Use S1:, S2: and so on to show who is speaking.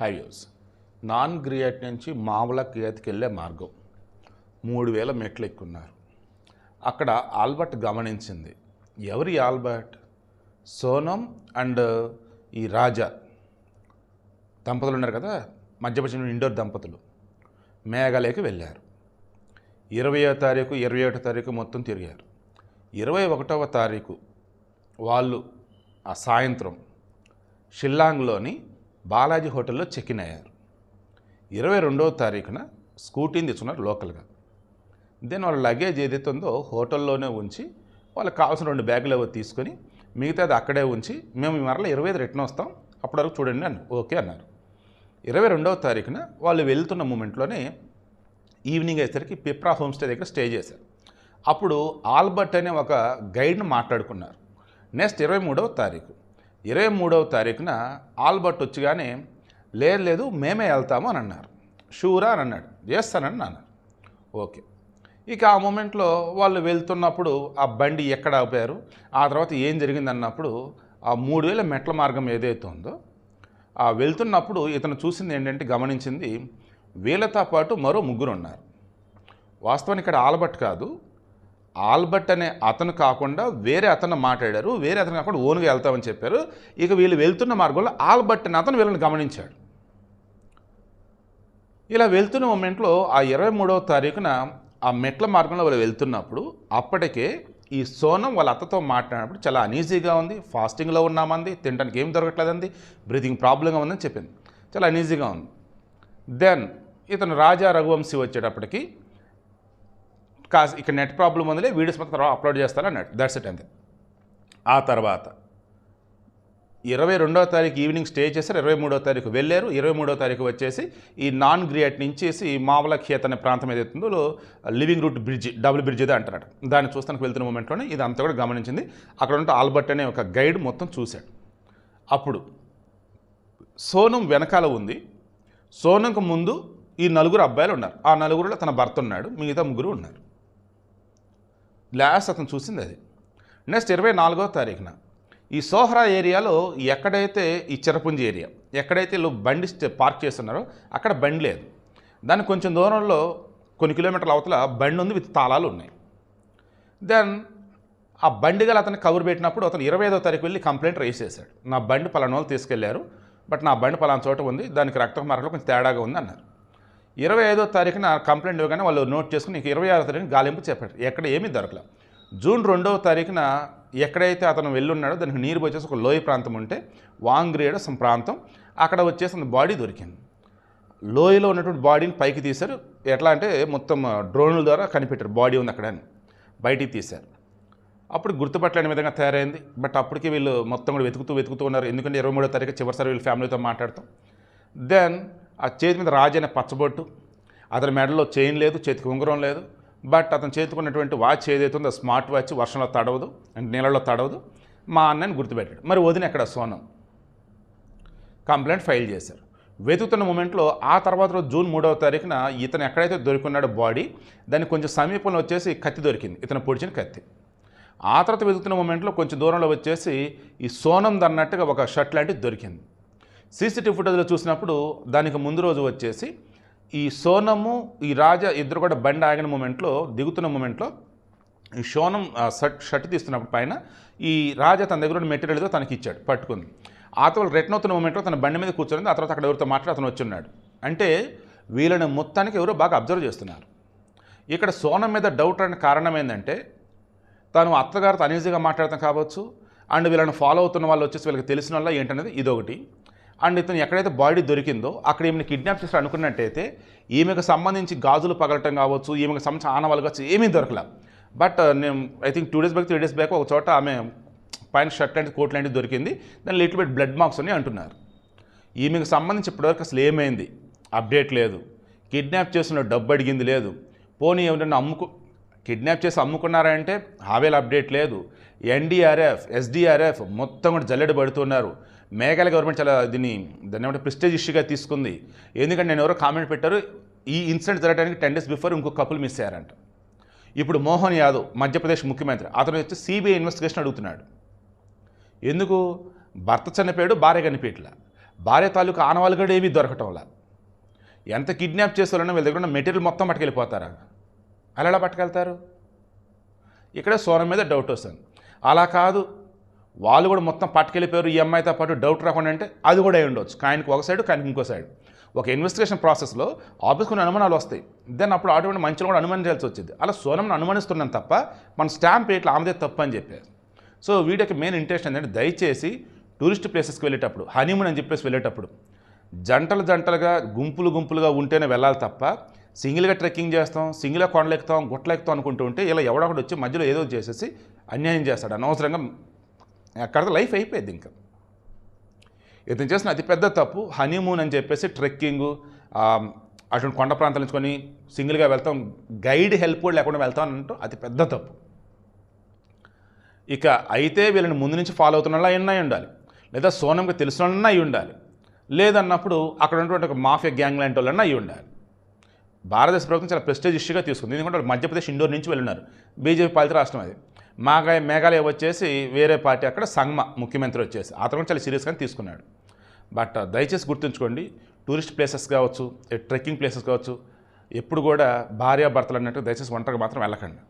S1: Highways non గ్రియాట్ నుంచి మామూలు క్రియాత్కి వెళ్ళే మార్గం. మూడు వేల మెట్లు ఎక్కున్నారు. అక్కడ ఆల్బర్ట్ గమనించింది. ఎవరి ఆల్బర్ట్? సోనం అండ్ ఈ రాజా. దంపతులు ఉన్నారు కదా? మధ్యప్రదేశ్ ఇండోర్ దంపతులు. మేఘాలయకి వెళ్ళారు. ఇరవయో తారీఖు ఇరవై ఒకటో తారీఖు మొత్తం తిరిగారు. ఇరవై ఒకటవ తారీఖు వాళ్ళు ఆ సాయంత్రం షిల్లాంగ్లోని బాలాజీ హోటల్లో చెక్ ఇన్ అయ్యారు. ఇరవై రెండవ తారీఖున స్కూటీని తెచ్చుకున్నారు లోకల్గా దెన్ వాళ్ళ లగేజ్ ఏదైతే ఉందో హోటల్లోనే ఉంచి వాళ్ళకి కావాల్సిన రెండు బ్యాగులు ఏవో తీసుకొని మిగతాది అక్కడే ఉంచి మేము ఈ మరలా ఇరవై ఐదు రిటర్న్ వస్తాం అప్పటి వరకు చూడండి అన్న ఓకే అన్నారు. ఇరవై రెండవ తారీఖున వాళ్ళు వెళ్తున్న మూమెంట్లోనే ఈవినింగ్ అయ్యేసరికి పిప్రా హోమ్ స్టే దగ్గర స్టే చేశారు. అప్పుడు ఆల్బర్ట్ అనే ఒక గైడ్ని మాట్లాడుకున్నారు. నెక్స్ట్ ఇరవై మూడవ తారీఖు. ఇరవై మూడవ తారీఖున ఆల్బర్ట్ వచ్చి లేదు లేదు మేమే వెళ్తాము అని అన్నారు. షూరా అని అన్నాడు. చేస్తానని అన్నారు ఓకే ఇక ఆ మూమెంట్లో వాళ్ళు వెళ్తున్నప్పుడు ఆ బండి ఎక్కడ ఆపారు? ఆ తర్వాత ఏం జరిగింది అన్నప్పుడు ఆ మూడు వేల మెట్ల మార్గం ఏదైతే ఉందో ఆ వెళ్తున్నప్పుడు ఇతను చూసింది ఏంటంటే గమనించింది వీళ్ళతో పాటు మరో ముగ్గురు ఉన్నారు. వాస్తవానికి ఇక్కడ ఆల్బర్ట్ కాదు ఆల్బర్ట్ అనే అతను కాకుండా వేరే అతను మాట్లాడారు వేరే అతను కాకుండా ఓన్గా వెళ్తామని చెప్పారు. ఇక వీళ్ళు వెళ్తున్న మార్గంలో ఆల్బర్ట్ అనే అతను వీళ్ళని గమనించాడు. ఇలా వెళ్తున్న మూమెంట్లో ఆ ఇరవై మూడవ తారీఖున ఆ మెట్ల మార్గంలో వాళ్ళు వెళ్తున్నప్పుడు అప్పటికే ఈ సోనం వాళ్ళ అత్తతో మాట్లాడినప్పుడు చాలా అనీజీగా ఉంది. ఫాస్టింగ్లో ఉన్నామంది తినడానికి ఏం దొరకట్లేదండి బ్రీతింగ్ ప్రాబ్లంగా ఉందని చెప్పింది. చాలా అనీజీగా ఉంది. దెన్ ఇతను రాజా రఘువంశీ వచ్చేటప్పటికి కాస్ ఇక్కడ నెట్ ప్రాబ్లం ఉందిలే వీడియోస్ మొత్తం తర్వాత అప్లోడ్ చేస్తాను అన్నట్టు దట్స్ ఇట్ అంతే. ఆ తర్వాత ఇరవై రెండవ తారీఖు ఈవినింగ్ స్టే చేశారు ఇరవై మూడో తారీఖు వెళ్ళారు ఇరవై మూడో తారీఖు వచ్చేసి ఈ నాన్ గ్రియాట్ నుంచేసి మామూల ఖేత్ అనే ప్రాంతం ఏదైతుందో living root bridge double bridge ఏదో అంటారట దాన్ని చూస్తానికి వెళ్తున్న మూమెంట్లోనే ఇది అంతా కూడా గమనించింది. అక్కడ ఉంటే ఆల్బర్ట్ అనే ఒక గైడ్ మొత్తం చూశాడు. అప్పుడు సోనం వెనకాల ఉంది. సోనంకు ముందు ఈ నలుగురు అబ్బాయిలు ఉన్నారు. ఆ నలుగురులో తన భర్త ఉన్నాడు మిగతా ముగ్గురు ఉన్నారు. లాస్ట్ అతను చూసింది అది నెక్స్ట్ ఇరవై నాలుగో తారీఖున ఈ సోహరా ఏరియాలో ఎక్కడైతే ఈ చిరపుంజి ఏరియా ఎక్కడైతే వీళ్ళు బండి పార్క్ చేస్తున్నారో అక్కడ బండి లేదు. దాని కొంచెం దూరంలో కొన్ని కిలోమీటర్ల అవతల బండి ఉంది విత్ తాళాలు ఉన్నాయి. దెన్ ఆ బండి గల అతను కవర్ పెట్టినప్పుడు అతను ఇరవై ఐదో తారీఖు వెళ్ళి కంప్లైంట్ రైజ్ చేశాడు. నా బండి పలానా వాళ్ళు తీసుకెళ్ళారు బట్ నా బండి పలానా చోట ఉంది దానికి రక్త మార్గంలో కొంచెం తేడాగా ఉంది అన్నారు. ఇరవై ఐదో తారీఖున కంప్లైంట్ ఇవ్వగానే వాళ్ళు నోట్ చేసుకుని నీకు ఇరవై ఆరో తారీఖున గాలింపు చేపట్టారు. ఎక్కడ ఏమీ దొరకలే. జూన్ రెండవ తారీఖున ఎక్కడైతే అతను వెళ్ళున్నాడో దానికి నీరు వచ్చేసి ఒక లోయ ప్రాంతం ఉంటే వాంగ్రేడ సమ్ ప్రాంతం. అక్కడ వచ్చేసి బాడీ దొరికింది. లోయలో ఉన్నటువంటి బాడీని పైకి తీశారు. ఎట్లా అంటే మొత్తం డ్రోన్ల ద్వారా కనిపెట్టారు. బాడీ ఉంది అక్కడ అని. బయటికి తీశారు. అప్పుడు గుర్తుపట్టలేని విధంగా తయారైంది. బట్ అప్పటికి వీళ్ళు మొత్తం కూడా వెతుకుతూ వెతుకుతూ ఉన్నారు. ఎందుకంటే ఇరవై మూడో తారీఖు చివరిసారి వీళ్ళు ఫ్యామిలీతో మాట్లాడతాం. దెన్ ఆ చేతి మీద రాజు అనే పచ్చబొట్టు అతని మెడలో చైన్ లేదు చేతికి ఉంగరం లేదు. బట్ అతను చేతుకున్నటువంటి వాచ్ ఏదైతే ఉందో స్మార్ట్ వాచ్ వర్షంలో తడవదు అంటే నీళ్ళలో తడవదు. మా అన్నని గుర్తుపెట్టాడు. మరి వదిన ఎక్కడ? సోనం. కంప్లైంట్ ఫైల్ చేశారు. వెతుకుతున్న మూమెంట్లో ఆ తర్వాత రోజు జూన్ మూడవ తారీఖున ఇతను ఎక్కడైతే దొరికిన్నాడో బాడీ దాన్ని కొంచెం సమీపంలో వచ్చేసి కత్తి దొరికింది. ఇతను పొడిచిన కత్తి. ఆ తర్వాత వెతుకుతున్న మూమెంట్లో కొంచెం దూరంలో వచ్చేసి ఈ సోనం దన్నట్టుగా ఒక షర్ట్ లాంటిది దొరికింది. సీసీటీవీ ఫుటేజ్లో చూసినప్పుడు దానికి ముందు రోజు వచ్చేసి ఈ సోనము ఈ రాజా ఇద్దరు కూడా బండి ఆగిన మూమెంట్లో దిగుతున్న మూమెంట్లో ఈ సోనం షర్ట్ షర్ట్ తీస్తున్నప్పుడు పైన ఈ రాజా తన దగ్గర ఉన్న తనకి ఇచ్చాడు పట్టుకుంది. ఆ తర్వాత రిటర్న్ అవుతున్న మూమెంట్లో తన బండి మీద కూర్చొని ఆ తర్వాత అక్కడ ఎవరితో మాట్లాడి అతను వచ్చి ఉన్నాడు అంటే వీళ్ళని మొత్తానికి ఎవరో బాగా అబ్జర్వ్ చేస్తున్నారు. ఇక్కడ సోనం మీద డౌట్ అనే కారణం ఏంటంటే తను అత్తగారితో అనీజీగా మాట్లాడతాం కావచ్చు అండ్ వీళ్ళని ఫాలో అవుతున్న వాళ్ళు వచ్చేసి వీళ్ళకి తెలిసిన వల్ల ఏంటనేది ఇదొకటి. అండ్ ఇతను ఎక్కడైతే బాడీ దొరికిందో అక్కడ ఈమెను కిడ్నాప్ చేసి అనుకున్నట్టయితే ఈమెకు సంబంధించి గాజులు పగలటం కావచ్చు ఈమెకు సంబంధించి ఆనవాళ్ళు కావచ్చు ఏమీ దొరకలే. బట్ uh, నేను I think two days back three days back ఒక చోట ఆమె పైన షర్ట్ లాంటి కోట్ లాంటిది దొరికింది. దాని లిటిల్ బిట్ బ్లడ్ మార్క్స్ అని అంటున్నారు. ఈమెకు సంబంధించి ఇప్పటివరకు అసలు ఏమైంది? అప్డేట్ లేదు. కిడ్నాప్ చేసిన డబ్బు అడిగింది లేదు. పోనీ ఎవరైనా అమ్ముకు కిడ్నాప్ చేసి అమ్ముకున్నారంటే హావేల హావేల్ అప్డేట్ లేదు. ఎన్డీఆర్ఎఫ్ ఎస్డీఆర్ఎఫ్ మొత్తం కూడా జల్లెడ పడుతున్నారు. మేఘాల గవర్నమెంట్ చాలా దీన్ని దాన్ని ఏమంటే ప్రిస్టేజ్ ఇష్యూగా తీసుకుంది. ఎందుకంటే నేను ఎవరో కామెంట్ పెట్టారు ఈ ఇన్సిడెంట్ జరగడానికి టెన్ డేస్ బిఫోర్ ఇంకో కపుల్ మిస్ అయ్యారంట. ఇప్పుడు మోహన్ యాదవ్ మధ్యప్రదేశ్ ముఖ్యమంత్రి అతను వచ్చి సిబిఐ ఇన్వెస్టిగేషన్ అడుగుతున్నాడు. ఎందుకు? భర్త చనిపోయాడు భార్య కనిపించట్ల. భార్య తాలూకా ఆనవాళ్ళు కూడా ఏవి దొరకటంలా ఎంత కిడ్నాప్ చేస్తారన్నా వీళ్ళ దగ్గర ఉన్న మెటీరియల్ మొత్తం పట్టుకెళ్ళిపోతారా? అలా ఎలా పట్టుకెళ్తారు? ఇక్కడ సోనం మీద డౌట్ వస్తుంది. అలా కాదు వాళ్ళు కూడా మొత్తం పట్టుకెళ్ళిపోయారు. ఈ అమ్మాయితో పాటు డౌట్ రాకుండా అంటే అది కూడా అయి ఉండొచ్చు. కాయనికి ఒక సైడ్ కాయనికి ఇంకో సైడ్ ఒక ఇన్వెస్టిగేషన్ ప్రాసెస్లో ఆఫీస్ కొన్ని అనుమానాలు వస్తాయి. దెన్ అప్పుడు ఆటోమేటిక్ మంచిలో కూడా అనుమానించాల్సి వచ్చింది. అలా సోనంను అనుమానిస్తున్నాను తప్ప మన స్టాంప్ ఇట్లా ఆమెదే తప్పు అని చెప్పారు. సో వీడియోకి మెయిన్ ఇంట్రెస్ట్ ఏంటంటే దయచేసి టూరిస్ట్ ప్లేసెస్కి వెళ్ళేటప్పుడు హనీమూన్ అని చెప్పేసి వెళ్ళేటప్పుడు జంటలు జంటలుగా గుంపులు గుంపులుగా ఉంటేనే వెళ్ళాలి తప్ప సింగిల్గా ట్రెక్కింగ్ చేస్తాం సింగిల్గా కొండలు ఎక్కుతాం గుట్టలు ఎక్కుతాం అనుకుంటూ ఉంటే ఇలా ఎవడొకడు వచ్చి మధ్యలో ఏదో చేసేసి అన్యాయం చేస్తాడు. అనవసరంగా అక్కడ లైఫ్ అయిపోయింది ఇంకా. ఇతను చేసిన అతిపెద్ద తప్పు హనీమూన్ అని చెప్పేసి ట్రెక్కింగ్ అటువంటి కొండ ప్రాంతాల నుంచి సింగిల్గా వెళ్తాం గైడ్ హెల్ప్ కూడా లేకుండా వెళ్తాం అంటూ అతి పెద్ద తప్పు. ఇక అయితే వీళ్ళని ముందు నుంచి ఫాలో అవుతున్న అయినా ఉండాలి. లేదా సోనంకి తెలిసిన అయి ఉండాలి. లేదన్నప్పుడు అక్కడ ఉన్నటువంటి ఒక మాఫియా గ్యాంగ్ లాంటి వాళ్ళన్నా అయి ఉండాలి. భారతదేశ ప్రభుత్వం చాలా ప్రెస్టేజ్ ఇష్యూగా తీసుకుంది. ఎందుకంటే మధ్యప్రదేశ్ ఇండోర్ నుంచి వెళ్ళున్నారు. బీజేపీ పాలిత రాష్ట్రం అది. మాగా మేఘాలయ వచ్చేసి వేరే పార్టీ అక్కడ సంగ్మ ముఖ్యమంత్రి వచ్చేసి. అతను కూడా చాలా సీరియస్గా తీసుకున్నాడు. బట్ దయచేసి గుర్తుంచుకోండి టూరిస్ట్ ప్లేసెస్ కావచ్చు ట్రెక్కింగ్ ప్లేసెస్ కావచ్చు ఎప్పుడు కూడా భార్యాభర్తలు అన్నట్టు దయచేసి ఒంటరికి మాత్రం వెళ్ళకండి.